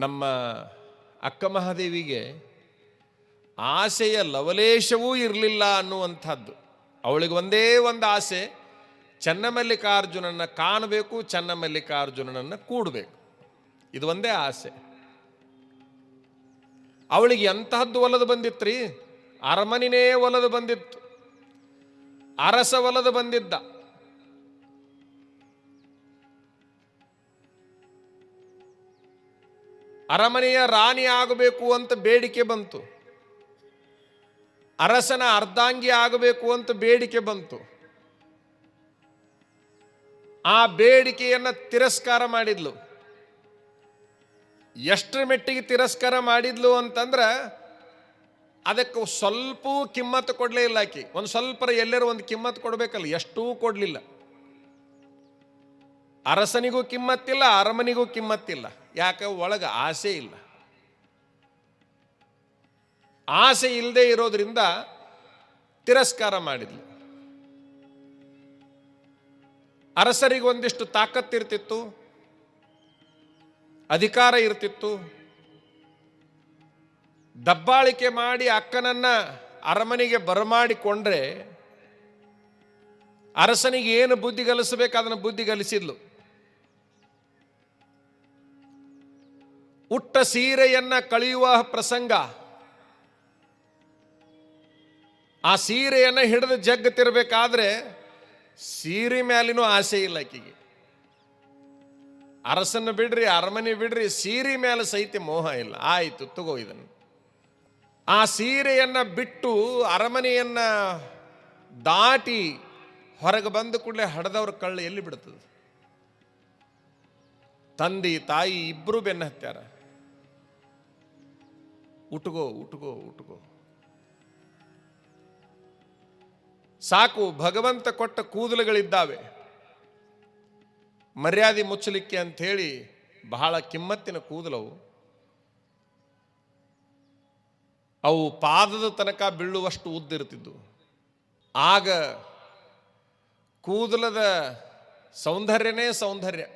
ನಮ್ಮ ಅಕ್ಕ ಮಹಾದೇವಿಗೆ ಆಸೆಯ ಲವಲೇಶವೂ ಇರಲಿಲ್ಲ ಅನ್ನುವಂಥದ್ದು. ಅವಳಿಗೆ ಒಂದೇ ಒಂದು ಆಸೆ ಚನ್ನಮಲ್ಲಿಕಾರ್ಜುನನ್ನು ಕಾಣಬೇಕು ಚನ್ನಮಲ್ಲಿಕಾರ್ಜುನನನ್ನು ಕೂಡಬೇಕು. ಇದು ಒಂದೇ ಆಸೆ. ಅವಳಿಗೆ ಎಂತಹದ್ದು ಒಲದು ಬಂದಿತ್ರಿ? ಅರಮನಿನೇ ಒಲದು ಬಂದಿತ್ತು. ಅರಸ ಒಲದು ಬಂದಿದ್ದ. ಅರಮನೆಯ ರಾಣಿ ಆಗಬೇಕು ಅಂತ ಬೇಡಿಕೆ ಬಂತು. ಅರಸನ ಅರ್ಧಾಂಗಿ ಆಗಬೇಕು ಅಂತ ಬೇಡಿಕೆ ಬಂತು. ಆ ಬೇಡಿಕೆಯನ್ನು ತಿರಸ್ಕಾರ ಮಾಡಿದ್ಲು. ಎಷ್ಟರ ಮೆಟ್ಟಿಗೆ ತಿರಸ್ಕಾರ ಮಾಡಿದ್ಲು ಅಂತಂದ್ರೆ ಅದಕ್ಕೆ ಸ್ವಲ್ಪ ಕಿಮ್ಮತ್ತು ಕೊಡಲೇ ಇಲ್ಲ ಆಕೆ. ಒಂದು ಸ್ವಲ್ಪ ಎಲ್ಲರೂ ಒಂದು ಕಿಮ್ಮತ್ತು ಕೊಡಬೇಕಲ್ಲ, ಎಷ್ಟೂ ಕೊಡಲಿಲ್ಲ. ಅರಸನಿಗೂ ಕಿಮ್ಮತ್ತಿಲ್ಲ, ಅರಮನಿಗೂ ಕಿಮ್ಮತ್ತಿಲ್ಲ. ಯಾಕೆ? ಒಳಗೆ ಆಸೆ ಇಲ್ಲ. ಆಸೆ ಇಲ್ಲದೆ ಇರೋದ್ರಿಂದ ತಿರಸ್ಕಾರ ಮಾಡಿದ್ಲು. ಅರಸರಿಗೆ ಒಂದಿಷ್ಟು ತಾಕತ್ತಿರ್ತಿತ್ತು ಅಧಿಕಾರ ಇರ್ತಿತ್ತು. ದಬ್ಬಾಳಿಕೆ ಮಾಡಿ ಅಕ್ಕನನ್ನ ಅರಮನೆಗೆ ಬರಮಾಡಿಕೊಂಡ್ರೆ ಅರಸನಿಗೆ ಏನು ಬುದ್ಧಿ ಕಲಿಸಬೇಕು, ಅದನ್ನು ಬುದ್ಧಿ ಉಟ್ಟ ಸೀರೆಯನ್ನ ಕಳೆಯುವ ಪ್ರಸಂಗ. ಆ ಸೀರೆಯನ್ನು ಹಿಡಿದು ಜಗ್ಗತಿರ್ಬೇಕಾದ್ರೆ ಸೀರೆ ಮ್ಯಾಲಿನೂ ಆಸೆ ಇಲ್ಲ ಆಕೆಗೆ. ಅರಸನ್ನ ಬಿಡ್ರಿ, ಅರಮನೆ ಬಿಡ್ರಿ, ಸೀರೆ ಮೇಲೆ ಸಹಿತ ಮೋಹ ಇಲ್ಲ. ಆಯ್ತು, ತಗೋ ಇದನ್ನು. ಆ ಸೀರೆಯನ್ನ ಬಿಟ್ಟು ಅರಮನೆಯನ್ನ ದಾಟಿ ಹೊರಗೆ ಬಂದ ಕೂಡಲೇ ಹಡದವ್ರ ಕಳ್ಳ ಎಲ್ಲಿ ಬಿಡ್ತದೆ? ತಂದೆ, ತಾಯಿ ಇಬ್ಬರು ಬೆನ್ನ ಹತ್ಯಾರ. ಉಟ್ಕೋ ಉಟ್ಕೋ ಉಟ್ಗೋ ಸಾಕು, ಭಗವಂತ ಕೊಟ್ಟ ಕೂದಲುಗಳಿದ್ದಾವೆ. ಮರ್ಯಾದೆ ಮುಚ್ಚಲಿಕ್ಕೆ ಅಂಥೇಳಿ ಹೇಳಿ ಬಹಳ ಕಿಮ್ಮತ್ತಿನ ಕೂದಲವು. ಅವು ಪಾದದ ತನಕ ಬೀಳುವಷ್ಟು ಉದ್ದಿರ್ತಿದ್ದು ಆಗ ಕೂದಲದ ಸೌಂದರ್ಯನೇ ಸೌಂದರ್ಯ.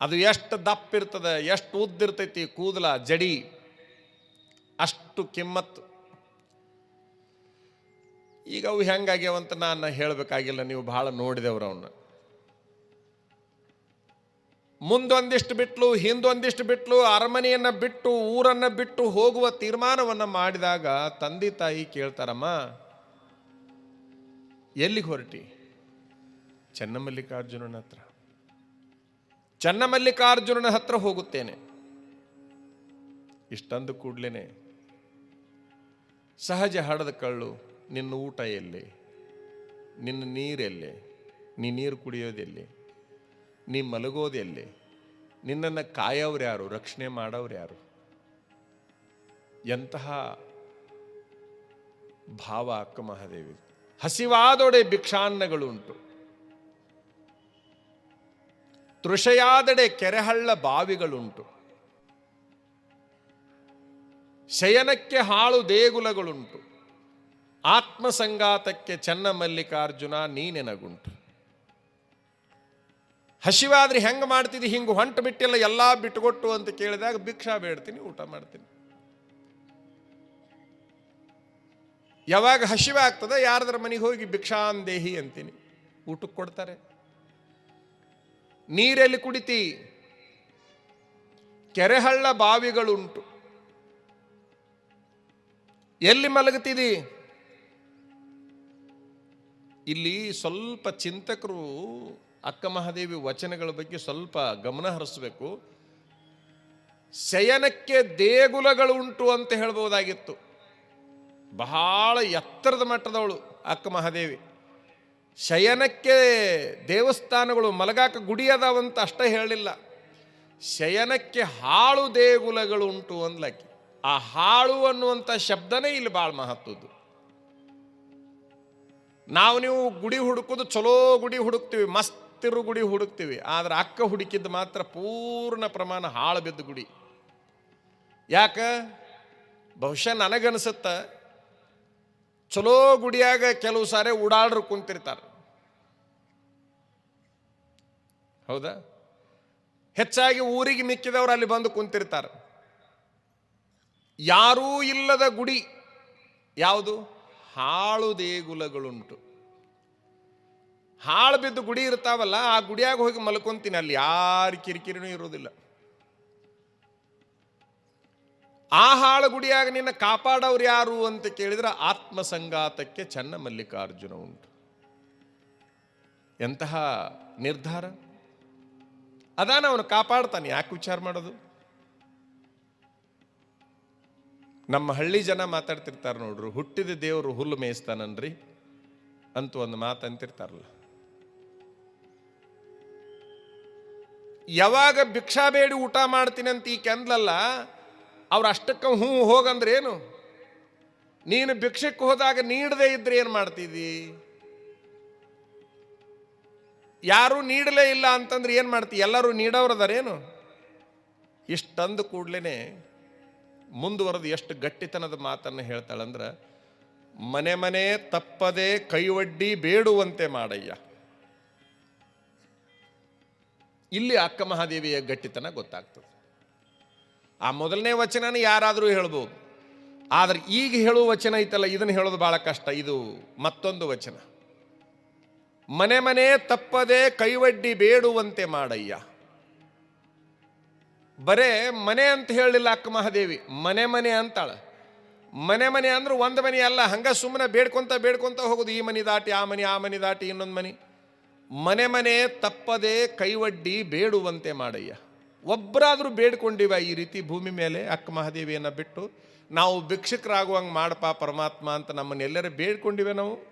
ಅದು ಎಷ್ಟು ದಪ್ಪ ಇರ್ತದ, ಎಷ್ಟು ಉದ್ದಿರ್ತೈತಿ ಕೂದಲ, ಜಡಿ. ಅಷ್ಟು ಕಿಮ್ಮತ್ತು. ಈಗ ಅವು ಹೆಂಗಾಗ್ಯಾವಂತ ನಾನು ಹೇಳಬೇಕಾಗಿಲ್ಲ, ನೀವು ಬಹಳ ನೋಡಿದೆವ್ರು ಅವನ್ನ ಮುಂದೊಂದಿಷ್ಟು ಬಿಟ್ಲು, ಹಿಂದೊಂದಿಷ್ಟು ಬಿಟ್ಲು, ಅರಮನೆಯನ್ನ ಬಿಟ್ಟು, ಊರನ್ನ ಬಿಟ್ಟು ಹೋಗುವ ತೀರ್ಮಾನವನ್ನು ಮಾಡಿದಾಗ ತಂದೆ ತಾಯಿ ಕೇಳ್ತಾರಮ್ಮ, ಎಲ್ಲಿಗೆ ಹೊರಟಿ? ಚನ್ನಮಲ್ಲಿಕಾರ್ಜುನನ ಹತ್ರ. ಚನ್ನಮಲ್ಲಿಕಾರ್ಜುನನ ಹತ್ರ ಹೋಗುತ್ತೇನೆ. ಇಷ್ಟಂದು ಕೂಡ್ಲೇನೆ. ಸಹಜ ಹಡದ ಕಳ್ಳು ನಿನ್ನ ಊಟ ಎಲ್ಲಿ? ನಿನ್ನ ನೀರೆಲ್ಲಿ ನೀ ನೀರು ಕುಡಿಯೋದೆಲ್ಲಿ ನೀ ಮಲಗೋದೆಲ್ಲಿ ನಿನ್ನನ್ನು ಕಾಯೋರು ಯಾರು? ರಕ್ಷಣೆ ಮಾಡೋರು ಯಾರು? ಎಂತಹ ಭಾವ ಅಕ್ಕ ಮಹಾದೇವಿ. ಹಸಿವಾದೊಡೆ ಭಿಕ್ಷಾನ್ನಗಳುಂಟು ತೃಷೆಯಾದಡೆ ಕೆರೆಹಳ್ಳ ಬಾವಿಗಳುಂಟು. ಶಯನಕ್ಕೆ ಹಾಳು ದೇಗುಲಗಳುಂಟು. ಆತ್ಮಸಂಗಾತಕ್ಕೆ ಚೆನ್ನ ಮಲ್ಲಿಕಾರ್ಜುನ ನೀನೆನಗುಂಟು. ಹಸಿವಾದ್ರೆ ಹೆಂಗೆ ಮಾಡ್ತಿದ್ದಿ ಹಿಂಗೆ ಹೊಂಟು ಬಿಟ್ಟಿಲ್ಲ ಎಲ್ಲ ಬಿಟ್ಟುಕೊಟ್ಟು ಅಂತ ಕೇಳಿದಾಗ ಭಿಕ್ಷಾ ಬೇಡ್ತೀನಿ, ಊಟ ಮಾಡ್ತೀನಿ. ಯಾವಾಗ ಹಸಿವೆ ಆಗ್ತದೆ ಯಾರದ್ರ ಮನೆಗೆ ಹೋಗಿ ಭಿಕ್ಷಾಂದೇಹಿ ಅಂತೀನಿ. ಊಟಕ್ಕೆ ಕೊಡ್ತಾರೆ. ನೀರೆಲ್ಲಿ ಕುಡಿತಿ? ಕೆರೆಹಳ್ಳ ಬಾವಿಗಳುಂಟು. ಎಲ್ಲಿ ಮಲಗುತ್ತಿದಿ ಇಲ್ಲಿ ಸ್ವಲ್ಪ ಚಿಂತಕರು ಅಕ್ಕ ಮಹಾದೇವಿ ವಚನಗಳ ಬಗ್ಗೆ ಸ್ವಲ್ಪ ಗಮನ ಹರಿಸಬೇಕು. ಶಯನಕ್ಕೆ ದೇಗುಲಗಳು ಉಂಟು ಅಂತ ಹೇಳ್ಬೋದಾಗಿತ್ತು. ಬಹಳ ಎತ್ತರದ ಮಟ್ಟದವಳು ಅಕ್ಕ ಮಹಾದೇವಿ. ಶಯನಕ್ಕೆ ದೇವಸ್ಥಾನಗಳು ಮಲಗಾಕ ಗುಡಿ ಅದಾವಂತ ಅಷ್ಟೇ ಹೇಳಲಿಲ್ಲ. ಶಯನಕ್ಕೆ ಹಾಳು ದೇಗುಲಗಳು ಉಂಟು ಅಂದ್ಲಾಕಿ ಆ ಹಾಳು ಅನ್ನುವಂಥ ಶಬ್ದನೇ ಇಲ್ಲಿ ಭಾಳ ಮಹತ್ವದ್ದು. ನಾವು ನೀವು ಗುಡಿ ಹುಡುಕೋದು ಚಲೋ ಗುಡಿ ಹುಡುಕ್ತೀವಿ ಮಸ್ತಿರು ಗುಡಿ ಹುಡುಕ್ತೀವಿ, ಆದ್ರೆ ಅಕ್ಕ ಹುಡುಕಿದ್ದು ಮಾತ್ರ ಪೂರ್ಣ ಪ್ರಮಾಣ ಹಾಳು ಬಿದ್ದ ಗುಡಿ. ಯಾಕ? ಬಹುಶಃ ನನಗನ್ಸುತ್ತ ಚಲೋ ಗುಡಿಯಾಗ ಕೆಲವು ಸಾರಿ ಉಡಾಳ್ರು ಕುಂತಿರ್ತಾರೆ. ಹೌದಾ? ಹೆಚ್ಚಾಗಿ ಊರಿಗೆ ಮಿಕ್ಕಿದವರು ಅಲ್ಲಿ ಬಂದು ಕುಂತಿರ್ತಾರೆ. ಯಾರೂ ಇಲ್ಲದ ಗುಡಿ. ಯಾವುದು? ಹಾಳು ದೇಗುಲಗಳುಂಟು. ಹಾಳು ಬಿದ್ದು ಗುಡಿ ಇರ್ತಾವಲ್ಲ, ಆ ಗುಡಿಯಾಗ ಹೋಗಿ ಮಲ್ಕೊಂತೀನಿ, ಅಲ್ಲಿ ಯಾರು ಕಿರಿಕಿರಿನೂ ಇರೋದಿಲ್ಲ ಆ ಹಾಳು ಗುಡಿಯಾಗ ನಿನ್ನ ಕಾಪಾಡೋರು ಯಾರು ಅಂತ ಕೇಳಿದ್ರೆ ಆತ್ಮಸಂಗಾತಕ್ಕೆ ಚನ್ನ ಮಲ್ಲಿಕಾರ್ಜುನ ಉಂಟು. ಎಂತಹ ನಿರ್ಧಾರ? ಅದಾನ ಅವನು ಕಾಪಾಡ್ತಾನೆ, ಯಾಕೆ ವಿಚಾರ ಮಾಡೋದು? ನಮ್ಮ ಹಳ್ಳಿ ಜನ ಮಾತಾಡ್ತಿರ್ತಾರೆ ನೋಡ್ರು, ಹುಟ್ಟಿದ ದೇವರು ಹುಲ್ಲು ಮೇಯಿಸ್ತಾನನ್ರಿ ಅಂತ ಒಂದು ಮಾತು ಅಂತಿರ್ತಾರಲ್ಲ. ಯಾವಾಗ ಭಿಕ್ಷಾ ಬೇಡಿ ಊಟ ಮಾಡ್ತೀನಿ ಅಂತ ಈ ಕೆಂದ್ಲಲ್ಲ ಅವ್ರು ಅಷ್ಟಕ್ಕೆ ಹ್ಞೂ ಹೋಗಂದ್ರೆ ಏನು? ನೀನು ಭಿಕ್ಷಕ್ಕೆ ಹೋದಾಗ ನೀಡದೇ ಇದ್ರೆ ಏನು ಮಾಡ್ತಿದ್ದಿ? ಯಾರು ನೀಡಲೇ ಇಲ್ಲ ಅಂತಂದ್ರೆ ಏನು ಮಾಡ್ತಿ? ಎಲ್ಲರೂ ನೀಡೋರದಾರೇನು ಇಷ್ಟಂದು ಕೂಡ್ಲೇನೆ ಮುಂದುವರೆದು ಎಷ್ಟು ಗಟ್ಟಿತನದ ಮಾತನ್ನು ಹೇಳ್ತಾಳಂದ್ರೆ, ಮನೆ ಮನೆ ತಪ್ಪದೆ ಕೈವಡ್ಡಿ ಬೇಡುವಂತೆ ಮಾಡಯ್ಯ. ಇಲ್ಲಿ ಅಕ್ಕ ಮಹಾದೇವಿಯ ಗಟ್ಟಿತನ ಗೊತ್ತಾಗ್ತದೆ. ಆ ಮೊದಲನೇ ವಚನನ ಯಾರಾದರೂ ಹೇಳ್ಬೋದು. ಆದರೆ ಈಗ ಹೇಳುವ ವಚನ ಐತಲ್ಲ, ಇದನ್ನು ಹೇಳೋದು ಬಹಳ ಕಷ್ಟ. ಇದು ಮತ್ತೊಂದು ವಚನ. ಮನೆ ಮನೆ ತಪ್ಪದೆ ಕೈವಡ್ಡಿ ಬೇಡುವಂತೆ ಮಾಡಯ್ಯ. ಬರೇ ಮನೆ ಅಂತ ಹೇಳಲಿಲ್ಲ ಅಕ್ಕ ಮಹಾದೇವಿ. ಮನೆ ಮನೆ ಅಂತಾಳೆ. ಮನೆ ಮನೆ ಅಂದ್ರೆ ಒಂದು ಮನೆ ಅಲ್ಲ, ಹಂಗ ಸುಮ್ಮನೆ ಬೇಡ್ಕೊಂತ ಬೇಡ್ಕೊಂತ ಹೋಗೋದು. ಈ ಮನೆ ದಾಟಿ, ಆ ಮನೆ ಆ ಮನೆ ದಾಟಿ ಇನ್ನೊಂದು ಮನೆ. ಮನೆ ಮನೆ ತಪ್ಪದೆ ಕೈವಡ್ಡಿ ಬೇಡುವಂತೆ ಮಾಡಯ್ಯ. ಒಬ್ಬರಾದರೂ ಬೇಡ್ಕೊಂಡಿವ ಈ ರೀತಿ ಭೂಮಿ ಮೇಲೆ ಅಕ್ಕ ಮಹಾದೇವಿಯನ್ನ ಬಿಟ್ಟು. ನಾವು ಭಿಕ್ಷಕರಾಗುವಂಗೆ ಮಾಡಪ್ಪ ಪರಮಾತ್ಮ ಅಂತ ನಮ್ಮನ್ನೆಲ್ಲರೂ ಬೇಡ್ಕೊಂಡಿವೆ ನಾವು.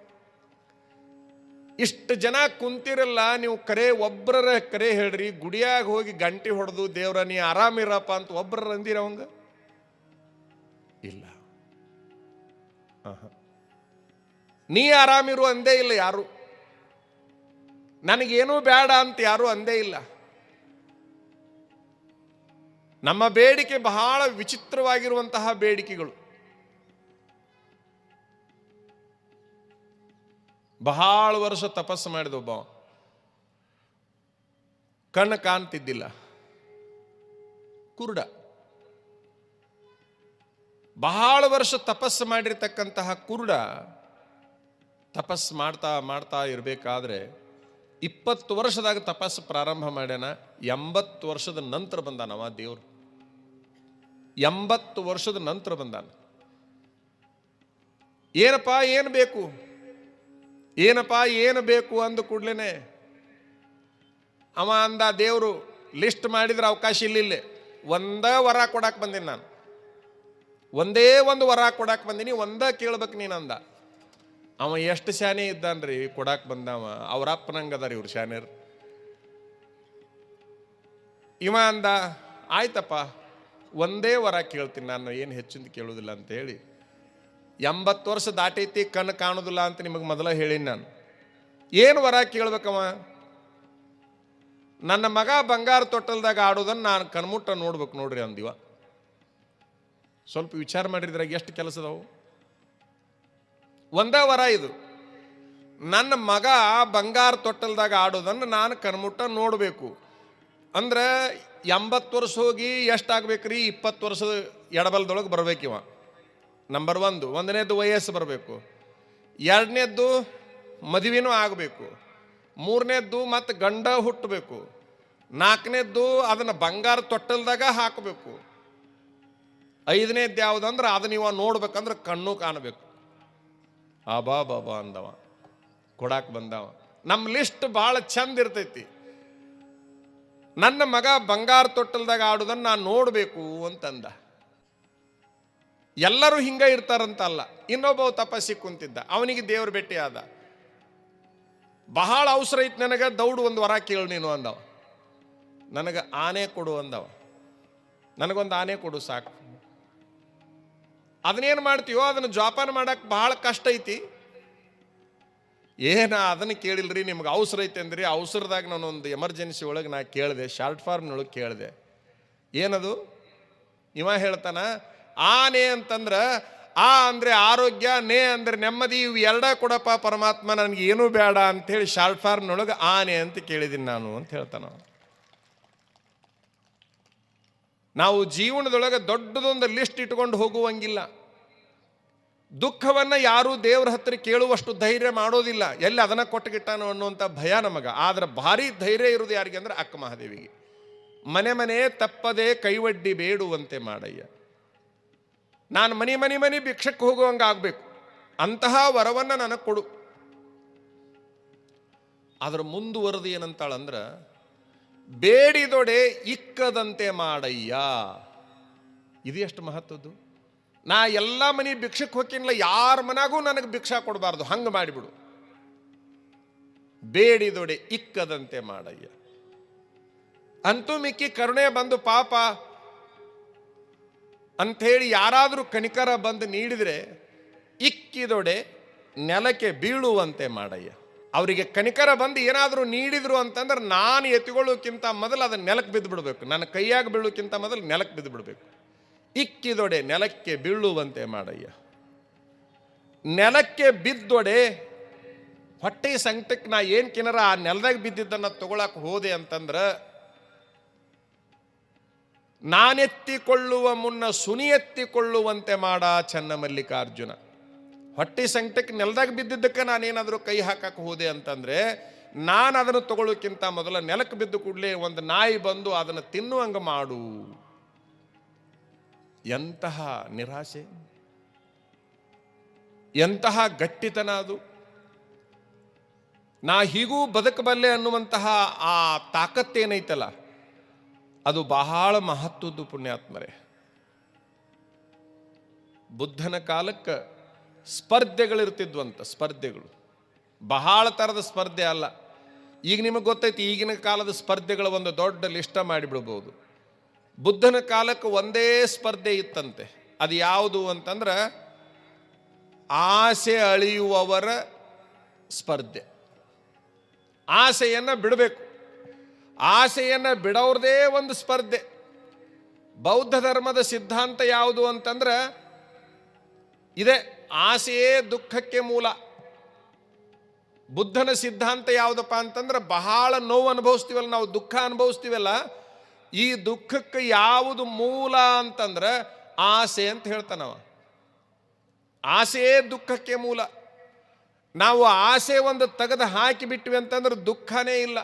ಇಷ್ಟು ಜನ ಕುಂತಿರಲ್ಲ, ನೀವು ಕರೆ ಒಬ್ಬರ ಕರೆ ಹೇಳ್ರಿ, ಗುಡಿಯಾಗ ಹೋಗಿ ಗಂಟೆ ಹೊಡೆದು ದೇವ್ರ ನೀ ಆರಾಮಿರಪ್ಪ ಅಂತ ಒಬ್ಬರ ಅಂದಿರ ಅವಂಗ? ಇಲ್ಲ. ನೀ ಆರಾಮಿರು ಅಂದೇ ಇಲ್ಲ ಯಾರು. ನನಗೇನೂ ಬೇಡ ಅಂತ ಯಾರು ಅಂದೇ ಇಲ್ಲ. ನಮ್ಮ ಬೇಡಿಕೆ ಬಹಳ ವಿಚಿತ್ರವಾಗಿರುವಂತಹ ಬೇಡಿಕೆಗಳು. ಬಹಳ ವರ್ಷ ತಪಸ್ಸು ಮಾಡಿದ ಒಬ್ಬ ಕಣ್ಣು ಕಾಣ್ತಿದ್ದಿಲ್ಲ. ಕುರುಡ. ಬಹಳ ವರ್ಷ ತಪಸ್ಸು ಮಾಡಿರ್ತಕ್ಕಂತಹ ಕುರುಡ ತಪಸ್ಸು ಮಾಡ್ತಾ ಮಾಡ್ತಾ ಇರಬೇಕಾದ್ರೆ ಇಪ್ಪತ್ತು ವರ್ಷದಾಗ ತಪಸ್ಸು ಪ್ರಾರಂಭ ಮಾಡ್ಯಾನ, ಎಂಬತ್ತು ವರ್ಷದ ನಂತರ ಬಂದಾನವ ದೇವರು. ಎಂಬತ್ತು ವರ್ಷದ ನಂತರ ಬಂದಾನ. ಏನಪ್ಪ, ಏನು ಬೇಕು? ಏನಪ್ಪ, ಏನು ಬೇಕು ಅಂದ ಕೂಡ್ಲೇನೆ ಅವ ಅಂದ, ದೇವರು, ಲಿಸ್ಟ್ ಮಾಡಿದ್ರೆ ಅವಕಾಶ ಇಲ್ಲಿಲ್ಲ. ಒಂದೇ ವರ ಕೊಡಕ್ಕೆ ಬಂದೀನಿ ನಾನು. ಒಂದೇ ಒಂದು ವರ ಕೊಡಕ್ಕೆ ಬಂದೀನಿ, ಒಂದೇ ಕೇಳ್ಬೇಕು ನೀನು ಅಂದ. ಅವ ಎಷ್ಟು ಶಾನೆ ಇದ್ದಾನ್ರಿ ಕೊಡಕ್ಕೆ ಬಂದವ. ಅವ್ರ ಅಪ್ಪನಂಗೆ ಅದಾರ ಇವ್ರು ಶಾನ್ಯರು ಇವ ಅಂದ, ಆಯ್ತಪ್ಪ, ಒಂದೇ ವರ ಕೇಳ್ತೀನಿ ನಾನು, ಏನು ಹೆಚ್ಚಿಂದ ಕೇಳೋದಿಲ್ಲ ಅಂತ ಹೇಳಿ ಎಂಬತ್ತು ವರ್ಷ ದಾಟೈತಿ, ಕಣ್ಣು ಕಾಣೋದಿಲ್ಲ ಅಂತ ನಿಮಗೆ ಮೊದಲ ಹೇಳೀನಿ ನಾನು. ಏನು ವರ ಕೇಳ್ಬೇಕವ? ನನ್ನ ಮಗ ಬಂಗಾರ ತೊಟ್ಟಲ್ದಾಗ ಆಡೋದನ್ನು ನಾನು ಕಣ್ಮುಟ್ಟ ನೋಡ್ಬೇಕು ನೋಡ್ರಿ ಅಂದಿವ. ಸ್ವಲ್ಪ ವಿಚಾರ ಮಾಡಿದ್ರಾಗ ಎಷ್ಟು ಕೆಲಸದವು ಒಂದೇ ವರ ಇದು. ನನ್ನ ಮಗ ಬಂಗಾರ ತೊಟ್ಟಲ್ದಾಗ ಆಡೋದನ್ನು ನಾನು ಕಣ್ಮುಟ್ಟ ನೋಡಬೇಕು. ಅಂದ್ರೆ ಎಂಬತ್ತು ವರ್ಷ ಹೋಗಿ ಎಷ್ಟಾಗ್ಬೇಕ್ರಿ ಇಪ್ಪತ್ತು ವರ್ಷದ ಎಡಬಲದೊಳಗೆ ಬರ್ಬೇಕಿವ. ನಂಬರ್ ಒಂದು, ಒಂದನೇದು ವಯಸ್ಸು ಬರಬೇಕು. ಎರಡನೇದ್ದು ಮದುವೆನೂ ಆಗಬೇಕು. ಮೂರನೇದ್ದು ಮತ್ತು ಗಂಡ ಹುಟ್ಟಬೇಕು. ನಾಲ್ಕನೇದ್ದು ಅದನ್ನು ಬಂಗಾರ ತೊಟ್ಟಲ್ದಾಗ ಹಾಕಬೇಕು. ಐದನೇದ್ದು ಯಾವುದಂದ್ರೆ ಅದನ್ನ ಇವ ನೋಡ್ಬೇಕಂದ್ರೆ ಕಣ್ಣು ಕಾಣಬೇಕು. ಆಬಾ ಬಾಬಾ ಅಂದವ. ಕೊಡಾಕ್ ಬಂದವ. ನಮ್ಮ ಲಿಸ್ಟ್ ಭಾಳ ಚಂದ ಇರ್ತೈತಿ. ನನ್ನ ಮಗ ಬಂಗಾರ ತೊಟ್ಟಲ್ದಾಗ ಆಡೋದನ್ನ ನಾನು ನೋಡಬೇಕು ಅಂತಂದ. ಎಲ್ಲರೂ ಹಿಂಗ ಇರ್ತಾರಂತಲ್ಲ ಇನ್ನೊಬ್ಬ ತಪಸ್ಸಿ ಕುಂತಿದ್ದ. ಅವನಿಗೆ ದೇವ್ರ ಭೇಟಿ ಆದ. ಬಹಳ ಅವಸರ ಐತೆ ನನಗೆ, ದೌಡು ಒಂದು ವರ ಕೇಳು ನೀನು ಅಂದವ. ನನಗೆ ಆನೆ ಕೊಡು ಅಂದವ. ನನಗೊಂದು ಆನೆ ಕೊಡು ಸಾಕು. ಅದನ್ನೇನು ಮಾಡ್ತೀವೋ ಅದನ್ನು ಜೋಪಾನ ಮಾಡಕ್ಕೆ ಬಹಳ ಕಷ್ಟ ಐತಿ. ಏನ ಅದನ್ನು ಕೇಳಿಲ್ರಿ, ನಿಮ್ಗೆ ಅವಸರ ಐತೆ ಅಂದ್ರಿ ಅವಸರದಾಗ ನಾನೊಂದು ಎಮರ್ಜೆನ್ಸಿ ಒಳಗೆ ನಾ ಕೇಳಿದೆ, ಶಾರ್ಟ್ ಫಾರ್ಮ್ನೊಳಗೆ ಕೇಳಿದೆ. ಏನದು? ಇವ ಹೇಳ್ತಾನ ಆನೆ ಅಂತಂದ್ರೆ, ಆ ಅಂದರೆ ಆರೋಗ್ಯ, ನೇ ಅಂದರೆ ನೆಮ್ಮದಿ, ಇವು ಎರಡ ಕೊಡಪ್ಪ ಪರಮಾತ್ಮ, ನನಗೆ ಏನೂ ಬೇಡ ಅಂಥೇಳಿ ಶಾರ್ಟ್ ಫಾರ್ಮ್ನೊಳಗೆ ಆನೆ ಅಂತ ಕೇಳಿದ್ದೀನಿ ನಾನು ಅಂತ ಹೇಳ್ತಾನ. ನಾವು ಜೀವನದೊಳಗೆ ದೊಡ್ಡದೊಂದು ಲಿಸ್ಟ್ ಇಟ್ಕೊಂಡು ಹೋಗುವಂಗಿಲ್ಲ. ದುಃಖವನ್ನು ಯಾರೂ ದೇವ್ರ ಹತ್ರ ಕೇಳುವಷ್ಟು ಧೈರ್ಯ ಮಾಡೋದಿಲ್ಲ. ಎಲ್ಲಿ ಅದನ್ನು ಕೊಟ್ಟುಗಿಟ್ಟಾನೋ ಅನ್ನುವಂಥ ಭಯ ನಮಗೆ. ಆದರೆ ಭಾರಿ ಧೈರ್ಯ ಇರೋದು ಯಾರಿಗೆ ಅಂದ್ರೆ ಅಕ್ಕ ಮಹಾದೇವಿಗೆ. ಮನೆ ಮನೆ ತಪ್ಪದೆ ಕೈವಡ್ಡಿ ಬೇಡುವಂತೆ ಮಾಡಯ್ಯ. ನಾನು ಮನಿ ಮನಿ ಮನಿ ಭಿಕ್ಷಕ್ಕೆ ಹೋಗುವಂಗೆ ಆಗಬೇಕು ಅಂತಹ ವರವನ್ನು ನನಗೆ ಕೊಡು. ಅದರ ಮುಂದುವರೆದು ಏನಂತಾಳಂದ್ರೆ, ಬೇಡಿದೊಡೆ ಇಕ್ಕದಂತೆ ಮಾಡಯ್ಯ. ಇದು ಎಷ್ಟು ಮಹತ್ವದ್ದು? ನಾ ಎಲ್ಲ ಮನೆ ಭಿಕ್ಷಕ್ಕೆ ಹೋಗಿನ್ಲ ಯಾರ ಮನಾಗೂ ನನಗೆ ಭಿಕ್ಷಾ ಕೊಡಬಾರ್ದು, ಹಂಗೆ ಮಾಡಿಬಿಡು. ಬೇಡಿದೊಡೆ ಇಕ್ಕದಂತೆ ಮಾಡಯ್ಯ. ಅಂತೂ ಮಿಕ್ಕಿ ಕರುಣೆ ಬಂದು ಪಾಪ ಅಂಥೇಳಿ ಯಾರಾದರೂ ಕಣಿಕರ ಬಂದು ನೀಡಿದರೆ ಇಕ್ಕಿದೊಡೆ ನೆಲಕ್ಕೆ ಬೀಳುವಂತೆ ಮಾಡಯ್ಯ. ಅವರಿಗೆ ಕಣಿಕರ ಬಂದು ಏನಾದರೂ ನೀಡಿದ್ರು ಅಂತಂದ್ರೆ ನಾನು ಎತ್ತಿಕೊಳ್ಳೋಕ್ಕಿಂತ ಮೊದಲು ಅದನ್ನು ನೆಲಕ್ಕೆ ಬಿದ್ದು ಬಿಡಬೇಕು ನನ್ನ ಕೈಯಾಗ ಬೀಳೋಕ್ಕಿಂತ ಮೊದಲು ನೆಲಕ್ಕೆ ಬಿದ್ದು ಬಿಡಬೇಕು ಇಕ್ಕಿದೊಡೆ ನೆಲಕ್ಕೆ ಬೀಳುವಂತೆ ಮಾಡಯ್ಯ. ನೆಲಕ್ಕೆ ಬಿದ್ದೊಡೆ ಹೊಟ್ಟೆ ಸಂಕಟಕ್ಕೆ ನಾ ಏನು ಕಿನರ ಆ ನೆಲದಾಗ ಬಿದ್ದಿದ್ದನ್ನು ತಗೊಳಕ್ಕೆ ಹೋದೆ ಅಂತಂದ್ರೆ ನಾನೆತ್ತಿಕೊಳ್ಳುವ ಮುನ್ನ ಸುನಿ ಎತ್ತಿಕೊಳ್ಳುವಂತೆ ಮಾಡ ಚನ್ನಮಲ್ಲಿಕಾರ್ಜುನ. ಹೊಟ್ಟೆ ಸಂಕಟಕ್ಕೆ ನೆಲದಾಗ ಬಿದ್ದಿದ್ದಕ್ಕೆ ನಾನೇನಾದರೂ ಕೈ ಹಾಕಕ್ಕೆ ಹೋದೆ ಅಂತಂದರೆ ನಾನು ಅದನ್ನು ತಗೊಳ್ಳೋಕ್ಕಿಂತ ಮೊದಲ ನೆಲಕ್ಕೆ ಬಿದ್ದು ಕೂಡಲೇ ಒಂದು ನಾಯಿ ಬಂದು ಅದನ್ನು ತಿನ್ನುವಂಗೆ ಮಾಡು. ಎಂತಹ ನಿರಾಶೆ. ಎಂತಹ ಗಟ್ಟಿತನ ಅದು. ನಾ ಹೀಗೂ ಬದುಕಬಲ್ಲೆ ಅನ್ನುವಂತಹ ಆ ತಾಕತ್ತೇನೈತಲ್ಲ. ಅದು ಬಹಳ ಮಹತ್ವದ್ದು ಪುಣ್ಯಾತ್ಮರೇ. ಬುದ್ಧನ ಕಾಲಕ್ಕೆ ಸ್ಪರ್ಧೆಗಳಿರ್ತಿದ್ವಂತ ಸ್ಪರ್ಧೆಗಳು. ಬಹಳ ಥರದ ಸ್ಪರ್ಧೆ ಅಲ್ಲ. ಈಗ ನಿಮಗೆ ಗೊತ್ತೈತಿ, ಈಗಿನ ಕಾಲದ ಸ್ಪರ್ಧೆಗಳ ಒಂದು ದೊಡ್ಡ ಲಿಷ್ಟ ಮಾಡಿಬಿಡ್ಬೋದು. ಬುದ್ಧನ ಕಾಲಕ್ಕೆ ಒಂದೇ ಸ್ಪರ್ಧೆ ಇತ್ತಂತೆ. ಅದು ಯಾವುದು ಅಂತಂದ್ರೆ ಆಸೆ ಅಳಿಯುವವರ ಸ್ಪರ್ಧೆ. ಆಸೆಯನ್ನು ಬಿಡಬೇಕು. ಆಸೆಯನ್ನು ಬಿಡೋರ್ದೇ ಒಂದು ಸ್ಪರ್ಧೆ. ಬೌದ್ಧ ಧರ್ಮದ ಸಿದ್ಧಾಂತ ಯಾವುದು ಅಂತಂದ್ರೆ, ಇದೆ ಆಸೆಯೇ ದುಃಖಕ್ಕೆ ಮೂಲ. ಬುದ್ಧನ ಸಿದ್ಧಾಂತ ಯಾವುದಪ್ಪ ಅಂತಂದ್ರೆ, ಬಹಳ ನೋವು ಅನುಭವಿಸ್ತೀವಲ್ಲ, ನಾವು ದುಃಖ ಅನುಭವಿಸ್ತೀವಲ್ಲ, ಈ ದುಃಖಕ್ಕೆ ಯಾವುದು ಮೂಲ ಅಂತಂದ್ರೆ ಆಸೆ ಅಂತ ಹೇಳ್ತಾನವ ಆಸೆಯೇ ದುಃಖಕ್ಕೆ ಮೂಲ. ನಾವು ಆಸೆ ಒಂದು ತೆಗೆದು ಹಾಕಿಬಿಟ್ವಿ ಅಂತಂದ್ರೆ ದುಃಖನೇ ಇಲ್ಲ.